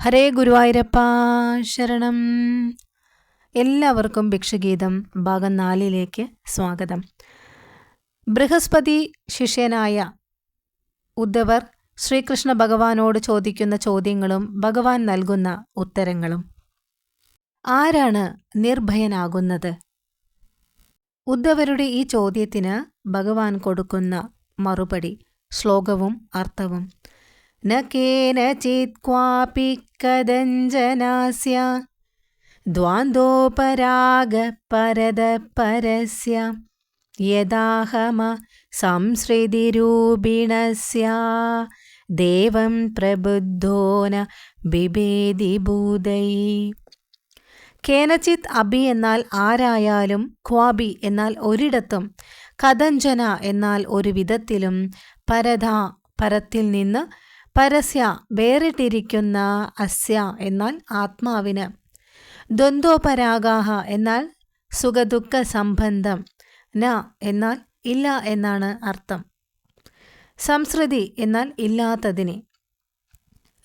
ഹരേ ഗുരുവായൂരപ്പ ശരണം. എല്ലാവർക്കും ഭിക്ഷഗീതം ഭാഗം നാലിലേക്ക് സ്വാഗതം. ബൃഹസ്പതി ശിഷ്യനായ ഉദ്ധവർ ശ്രീകൃഷ്ണ ഭഗവാനോട് ചോദിക്കുന്ന ചോദ്യങ്ങളും ഭഗവാൻ നൽകുന്ന ഉത്തരങ്ങളും. ആരാണ് നിർഭയനാകുന്നത്? ഉദ്ധവരുടെ ഈ ചോദ്യത്തിന് ഭഗവാൻ കൊടുക്കുന്ന മറുപടി ശ്ലോകവും അർത്ഥവും. न केनचित् क्वापि कदञ्जनास्य द्वान्द्वोपरागपरदपरस्य यदाहम संसृतिरूपिणस्य ദേവം പ്രബുദ്ധോ ന ബിബേദി ഭൂതൈ കേനചിത് അബി എന്നാൽ ആരായാലും ക്വാബി എന്നാൽ ഒരിടത്തും കഥഞ്ജന എന്നാൽ ഒരു വിധത്തിലും പരധ പരത്തിൽ നിന്ന് പരസ്യ വേറിട്ടിരിക്കുന്ന അസ്യ എന്നാൽ ആത്മാവിന്. ദ്വന്ദ്വപരാഗാഹ എന്നാൽ സുഖദുഃഖ സംബന്ധം ന എന്നാൽ ഇല്ല എന്നാണ് അർത്ഥം. സംസ്കൃതി എന്നാൽ ഇല്ലാത്തതിനെ.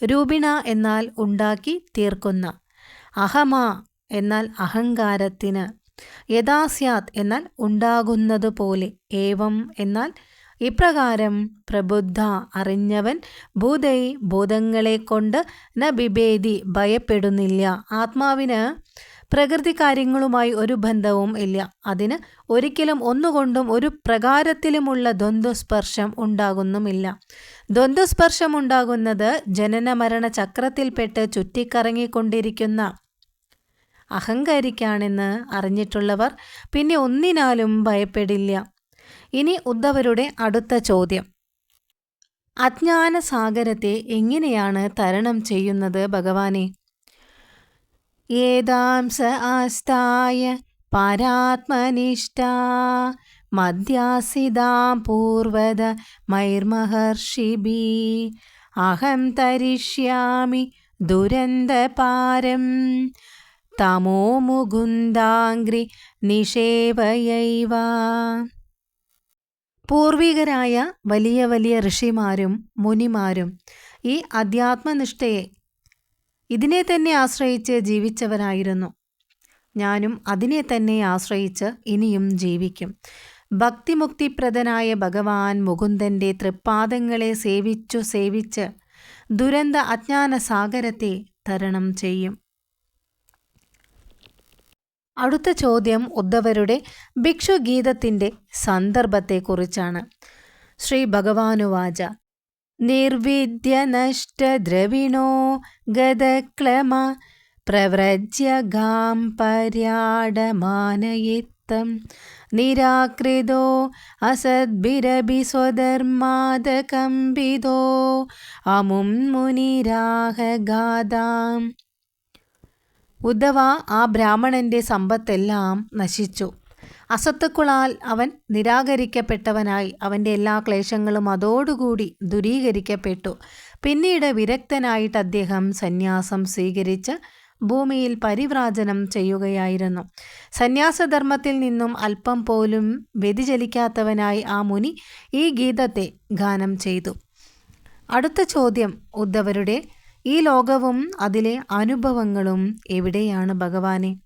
രൂപിണ എന്നാൽ ഉണ്ടാക്കി തീർക്കുന്ന. അഹമാ എന്നാൽ അഹങ്കാരത്തിന്. യഥാസ്യാത് എന്നാൽ ഉണ്ടാകുന്നതുപോലെ. ഏവം എന്നാൽ ഇപ്രകാരം പ്രബുദ്ധ അറിഞ്ഞവൻ ഭൂതൈ ഭൂതങ്ങളെ കൊണ്ട് ന ബിഭേദി ഭയപ്പെടുന്നില്ല. ആത്മാവിന് പ്രകൃതി കാര്യങ്ങളുമായി ഒരു ബന്ധവും ഇല്ല. അതിന് ഒരിക്കലും ഒന്നുകൊണ്ടും ഒരു പ്രകാരത്തിലുമുള്ള ദ്വന്ദ്സ്പർശം ഉണ്ടാകുന്നുമില്ല. ദ്വന്ദ്സ്പർശം ഉണ്ടാകുന്നത് ജനന മരണ ചക്രത്തിൽപ്പെട്ട് ചുറ്റിക്കറങ്ങിക്കൊണ്ടിരിക്കുന്ന അഹങ്കാരിക്കാണെന്ന് അറിഞ്ഞിട്ടുള്ളവർ പിന്നെ ഒന്നിനാലും ഭയപ്പെടില്ല. ഇനി ഉദ്ധവരുടെ അടുത്ത ചോദ്യം. അജ്ഞാന സാഗരത്തെ എങ്ങനെയാണ് തരണം ചെയ്യുന്നത് ഭഗവാനെ? ഏതാംസ ആസ്ഥായ പരാത്മനിഷ്ഠ മധ്യാസിതാം പൂർവത മൈർമഹർഷിബി അഹം തരിഷ്യാമി ദുരന്തപാരം തമോ മുകുന്ദാംഗ്രി നിഷേവയൈവ. പൂർവികരായ വലിയ വലിയ ഋഷിമാരും മുനിമാരും ഈ അധ്യാത്മനിഷ്ഠയെ ഇതിനെ തന്നെ ആശ്രയിച്ച് ജീവിച്ചവരായിരുന്നു. ഞാനും അതിനെ തന്നെ ആശ്രയിച്ച് ഇനിയും ജീവിക്കും. ഭക്തിമുക്തിപ്രദനായ ഭഗവാൻ മുകുന്ദന്റെ തൃപ്പാദങ്ങളെ സേവിച്ചു സേവിച്ച് ദുരന്ത അജ്ഞാന സാഗരത്തെ തരണം ചെയ്യും. അടുത്ത ചോദ്യം ഉദ്ധവരുടെ ഭിക്ഷുഗീതത്തിന്റെ സന്ദർഭത്തെക്കുറിച്ചാണ്. ശ്രീ ഭഗവാനുവാച നിർവിദ്യനഷ്ടദ്രവിണോ ഗതക്ലമ പ്രവ്രജ്യ ഗാം പര്യാടമാനയിത്തം നിരാകൃതോ അസദ്ഭിരഭി സ്വധർമാദകമ്പിതോ അമും മുനിരാഹഗാദാം ഉദ്ധവ ആ ബ്രാഹ്മണന്റെ സമ്പത്തെല്ലാം നശിച്ചു. അസത്തുക്കളാൽ അവൻ നിരാകരിക്കപ്പെട്ടവനായി അവന്റെ എല്ലാ ക്ലേശങ്ങളും അതോടുകൂടി ദുരീകരിക്കപ്പെട്ടു. പിന്നീട് വിരക്തനായിട്ട് അദ്ദേഹം സന്യാസം സ്വീകരിച്ച് ഭൂമിയിൽ പരിവ്രാജനം ചെയ്യുകയായിരുന്നു. സന്യാസധർമ്മത്തിൽ നിന്നും അല്പം പോലും വ്യതിചലിക്കാത്തവനായി ആ മുനി ഈ ഗീതത്തെ ഗാനം ചെയ്തു. അടുത്ത ചോദ്യം ഉദ്ധവരുടെ ഈ ലോകവും അതിലെ അനുഭവങ്ങളും എവിടെയാണ് ഭഗവാനെ?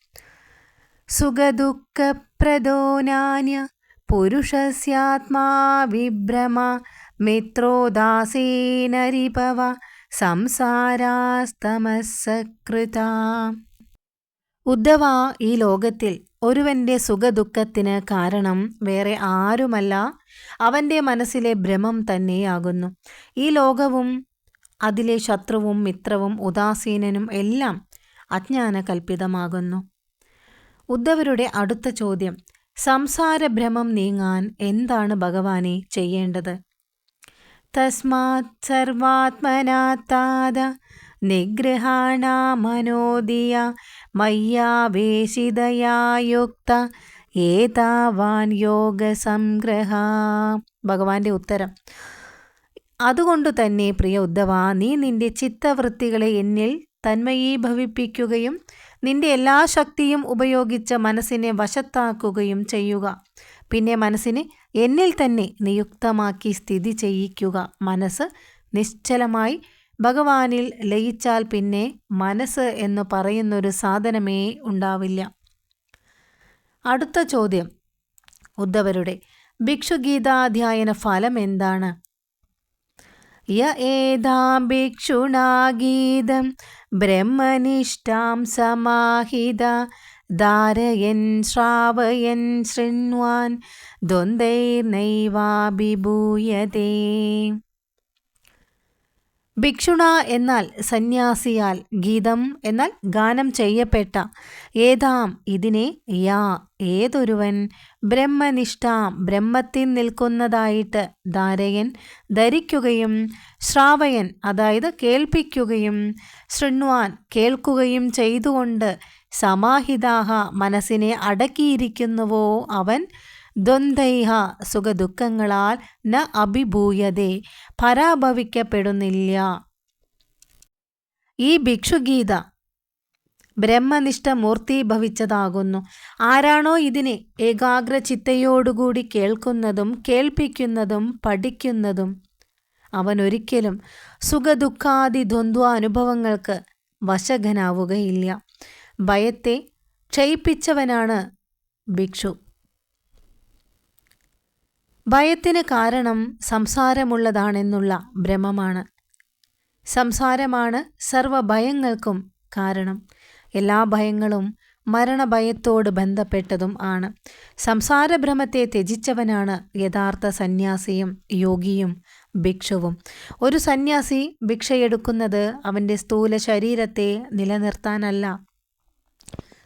സുഖദുഃഖപ്രദോനാന്യ പുരുഷസ്യാത്മാ വിഭ്രമ മിത്രോദാസീനരിപവ സംസാരാസ്തമസകൃത ഉദ്ധവ ഈ ലോകത്തിൽ ഒരുവന്റെ സുഖദുഃഖത്തിന് കാരണം വേറെ ആരുമല്ല. അവന്റെ മനസ്സിലെ ഭ്രമം തന്നെയാകുന്നു. ഈ ലോകവും അതിലെ ശത്രുവും മിത്രവും ഉദാസീനനും എല്ലാം അജ്ഞാനകൽപ്പിതമാകുന്നു. ഉദ്ധവരുടെ അടുത്ത ചോദ്യം സംസാരഭ്രമം നീങ്ങാൻ എന്താണ് ഭഗവാനെ ചെയ്യേണ്ടത്? തസ്മാത് സർവാത്മനാത്താത നിഗ്രഹാണ മയ്യാവേശിതയായുക്ത ഏതാവാൻ യോഗസംഗ്രഹ. ഭഗവാന്റെ ഉത്തരം അതുകൊണ്ടു തന്നെ പ്രിയ ഉദ്ധവ നീ നിന്റെ ചിത്തവൃത്തികളെ എന്നിൽ തന്മയീഭവിപ്പിക്കുകയും നിന്റെ എല്ലാ ശക്തിയും ഉപയോഗിച്ച് മനസ്സിനെ വശത്താക്കുകയും ചെയ്യുക. പിന്നെ മനസ്സിനെ എന്നിൽ തന്നെ നിയുക്തമാക്കി സ്ഥിതി ചെയ്യിക്കുക. മനസ്സ് നിശ്ചലമായി ഭഗവാനിൽ ലയിച്ചാൽ പിന്നെ മനസ്സ് എന്ന് പറയുന്നൊരു സാധനമേ ഉണ്ടാവില്ല. അടുത്ത ചോദ്യം. ഉദ്ധവരുടെ ഭിക്ഷുഗീതാധ്യായന ഫലം എന്താണ്? യ ഏതാം ഭിക്ഷുണാഗീതം ബ്രഹ്മനിഷ്ഠാം സമാഹിത. ധാരയൻ ശ്രാവയൻ ശൃണ്വാൻ ദ്വന്ദ്വൈർനൈവാഭിഭൂയതേ ഭിക്ഷുണ എന്നാൽ സന്യാസിയാൽ ഗീതം എന്നാൽ ഗാനം ചെയ്യപ്പെട്ട. ഏതാം ഇതിനെ യാ ഏതൊരുവൻ? ബ്രഹ്മനിഷ്ഠാം ബ്രഹ്മത്തിൽ നിൽക്കുന്നതായിട്ട് ധാരയൻ ധരിക്കുകയും ശ്രാവയൻ അതായത് കേൾപ്പിക്കുകയും ശൃണ്വാൻ കേൾക്കുകയും ചെയ്തുകൊണ്ട് സമാഹിതാഹ മനസ്സിനെ അടക്കിയിരിക്കുന്നുവോ അവൻ? ദ്വന്ദ്വൈഹ സുഖദുഃഖങ്ങളാൽ ന അഭിഭൂയതേ പരാഭവിക്കപ്പെടുന്നില്ല. ഈ ഭിക്ഷുഗീത ബ്രഹ്മനിഷ്ഠ മൂർത്തീഭവിച്ചതാകുന്നു ആരാണോ ഇതിനെ ഏകാഗ്ര ചിത്തയോടുകൂടി കേൾക്കുന്നതും കേൾപ്പിക്കുന്നതും പഠിക്കുന്നതും അവൻ ഒരിക്കലും സുഖദുഃഖാദി ദ്വന്ദ്വ അനുഭവങ്ങൾക്ക് വശകനാവുകയില്ല. ഭയത്തെ ക്ഷയിപ്പിച്ചവനാണ് ഭിക്ഷു. ഭയത്തിന് കാരണം സംസാരമുള്ളതാണെന്നുള്ള ഭ്രമമാണ്. സംസാരമാണ് സർവഭയങ്ങൾക്കും കാരണം. എല്ലാ ഭയങ്ങളും മരണഭയത്തോട് ബന്ധപ്പെട്ടതും ആണ്. സംസാരഭ്രമത്തെ ത്യജിച്ചവനാണ് യഥാർത്ഥ സന്യാസിയും യോഗിയും ഭിക്ഷുവും. ഒരു സന്യാസി ഭിക്ഷയെടുക്കുന്നത് അവന്റെ സ്ഥൂല ശരീരത്തെ നിലനിർത്താനല്ല.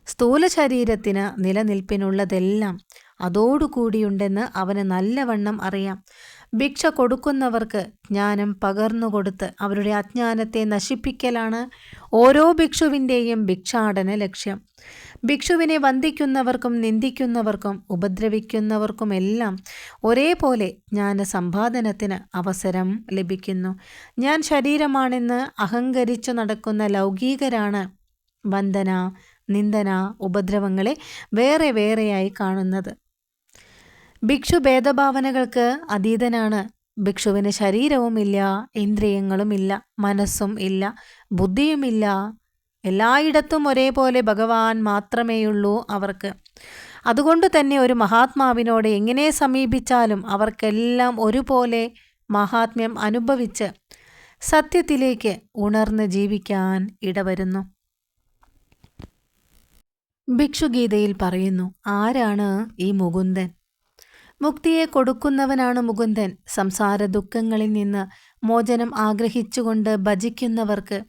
സ്ഥൂല ശരീരത്തിന് നിലനിൽപ്പിനുള്ളതെല്ലാം അതോടുകൂടിയുണ്ടെന്ന് അവന് നല്ലവണ്ണം അറിയാം. ഭിക്ഷ കൊടുക്കുന്നവർക്ക് ജ്ഞാനം പകർന്നുകൊടുത്ത് അവരുടെ അജ്ഞാനത്തെ നശിപ്പിക്കലാണ് ഓരോ ഭിക്ഷുവിന്റെയും ഭിക്ഷാടന ലക്ഷ്യം. ഭിക്ഷുവിനെ വന്ദിക്കുന്നവർക്കും നിന്ദിക്കുന്നവർക്കും ഉപദ്രവിക്കുന്നവർക്കുമെല്ലാം ഒരേപോലെ ജ്ഞാന സമ്പാദനത്തിന് അവസരം ലഭിക്കുന്നു. ഞാൻ ശരീരമാണെന്ന് അഹങ്കരിച്ചു നടക്കുന്ന ലൗകികരാണ് വന്ദന നിന്ദന ഉപദ്രവങ്ങളെ വേറെ വേറെയായി കാണുന്നത്. ഭിക്ഷു ഭേദഭാവനകൾക്ക് അതീതനാണ്. ഭിക്ഷുവിന് ശരീരവുമില്ല ഇന്ദ്രിയങ്ങളുമില്ല മനസ്സും ഇല്ല ബുദ്ധിയുമില്ല എല്ലായിടത്തും ഒരേപോലെ ഭഗവാൻ മാത്രമേയുള്ളൂ അവർക്ക്. അതുകൊണ്ട് തന്നെ ഒരു മഹാത്മാവിനോട് എങ്ങനെ സമീപിച്ചാലും അവർക്കെല്ലാം ഒരുപോലെ മഹാത്മ്യം അനുഭവിച്ച് സത്യത്തിലേക്ക് ഉണർന്ന് ജീവിക്കാൻ ഇടവരുന്നു. ഭിക്ഷുഗീതയിൽ പറയുന്നു ആരാണ് ഈ മുകുന്ദൻ? മുക്തിയെ കൊടുക്കുന്നവനാണ് മുകുന്ദൻ. സംസാര ദുഃഖങ്ങളിൽ നിന്ന് മോചനം ആഗ്രഹിച്ചുകൊണ്ട് ഭജിക്കുന്നവർക്ക്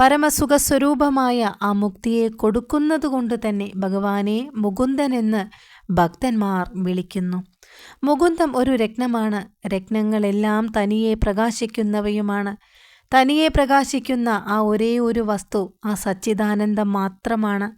പരമസുഖസ്വരൂപമായ ആ മുക്തിയെ കൊടുക്കുന്നതുകൊണ്ട് തന്നെ ഭഗവാനെ മുകുന്ദനെന്ന് ഭക്തന്മാർ വിളിക്കുന്നു. മുകുന്ദം ഒരു രത്നമാണ്. രത്നങ്ങളെല്ലാം തനിയെ പ്രകാശിക്കുന്നവയുമാണ്. തനിയെ പ്രകാശിക്കുന്ന ആ ഒരേ ഒരു വസ്തു ആ സച്ചിദാനന്ദം മാത്രമാണ്.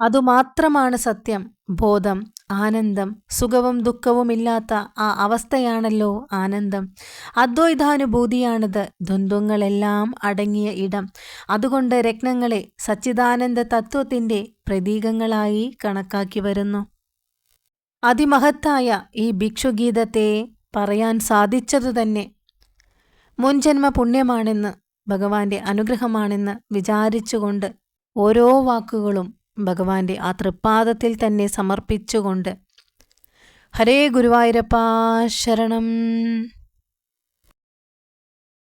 അതുമാത്രമാണ് സത്യം. ബോധം. ആനന്ദം സുഖവും ദുഃഖവുമില്ലാത്ത ആ അവസ്ഥയാണല്ലോ ആനന്ദം. അദ്വൈതാനുഭൂതിയാണിത് ദ്വന്ദ്വങ്ങളെല്ലാം അടങ്ങിയ ഇടം. അതുകൊണ്ട് രത്നങ്ങളെ സച്ചിദാനന്ദ തത്വത്തിന്റെ പ്രതീകങ്ങളായി കണക്കാക്കി വരുന്നു. അതിമഹത്തായ ഈ ഭിക്ഷുഗീതത്തെ പറയാൻ സാധിച്ചതു തന്നെ മുൻജന്മ പുണ്യമാണെന്ന് ഭഗവാന്റെ അനുഗ്രഹമാണെന്ന് വിചാരിച്ചുകൊണ്ട് ഓരോ വാക്കുകളും ഭഗവാന്റെ ആ തൃപ്പാദത്തിൽ തന്നെ സമർപ്പിച്ചുകൊണ്ട് ഹരേ ഗുരുവായൂരപ്പ ശരണം.